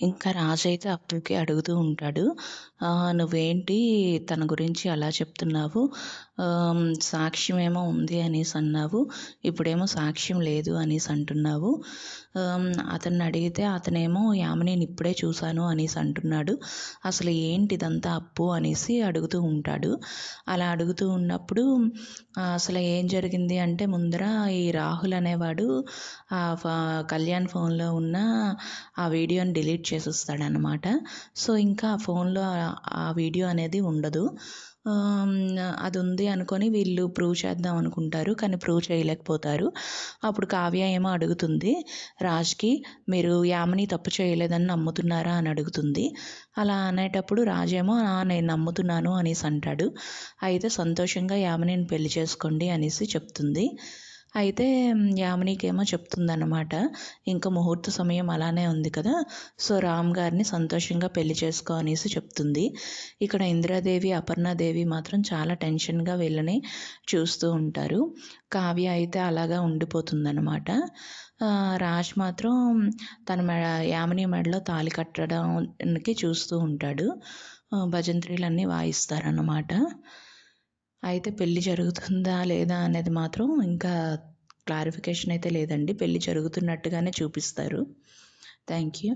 ఇంకా రాజు అయితే అప్పుకి అడుగుతూ ఉంటాడు నువ్వేంటి తన గురించి అలా చెప్తున్నావు? సాక్ష్యం ఏమో ఉంది అనేసి అన్నావు ఇప్పుడేమో సాక్ష్యం లేదు అనేసి అంటున్నావు. అతన్ని అడిగితే అతనేమో యామినిని ఇప్పుడే చూశాను అనేసి అంటున్నాడు. అసలు ఏంటి ఇదంతా అప్పు అనేసి అడుగుతూ ఉంటాడు. అలా అడుగుతూ ఉన్నప్పుడు అసలు ఏం జరిగింది? అంటే ముందర ఈ రాహుల్ అనేవాడు కళ్యాణ్ ఫోన్లో ఉన్న ఆ వీడియోని డిలీట్ చేసేస్తాడనమాట సో ఇంకా ఆ ఫోన్లో ఆ వీడియో అనేది ఉండదు. అది ఉంది అనుకొని వీళ్ళు ప్రూవ్ చేద్దాం అనుకుంటారు కానీ ప్రూవ్ చేయలేకపోతారు. అప్పుడు కావ్య ఏమో అడుగుతుంది రాజ్కి మీరు యామిని తప్పు చేయలేదని నమ్ముతున్నారా? అని అడుగుతుంది. అలా అనేటప్పుడు రాజేమో నేను నమ్ముతున్నాను అనేసి అంటాడు. అయితే సంతోషంగా యామినిని పెళ్ళి చేసుకోండి అనేసి చెప్తుంది. అయితే యామినీకేమో చెప్తుందన్నమాట. ఇంకా ముహూర్త సమయం అలానే ఉంది కదా. సో రామ్ గారిని సంతోషంగా పెళ్ళి చేసుకో అనేసి చెప్తుంది. ఇక్కడ ఇందిరాదేవి అపర్ణాదేవి మాత్రం చాలా టెన్షన్గా వీళ్ళని చూస్తూ ఉంటారు. కావ్య అయితే అలాగా ఉండిపోతుందన్నమాట. రాజ్ మాత్రం తన మెడ యామిని మెడలో తాలి కట్టడానికి చూస్తూ ఉంటాడు. భజంత్రీలన్నీ వాయిస్తారన్నమాట. అయితే పెళ్ళి జరుగుతుందా లేదా అనేది మాత్రం ఇంకా క్లారిఫికేషన్ అయితే లేదండి. పెళ్ళి జరుగుతున్నట్టుగానే చూపిస్తారు. Thank you.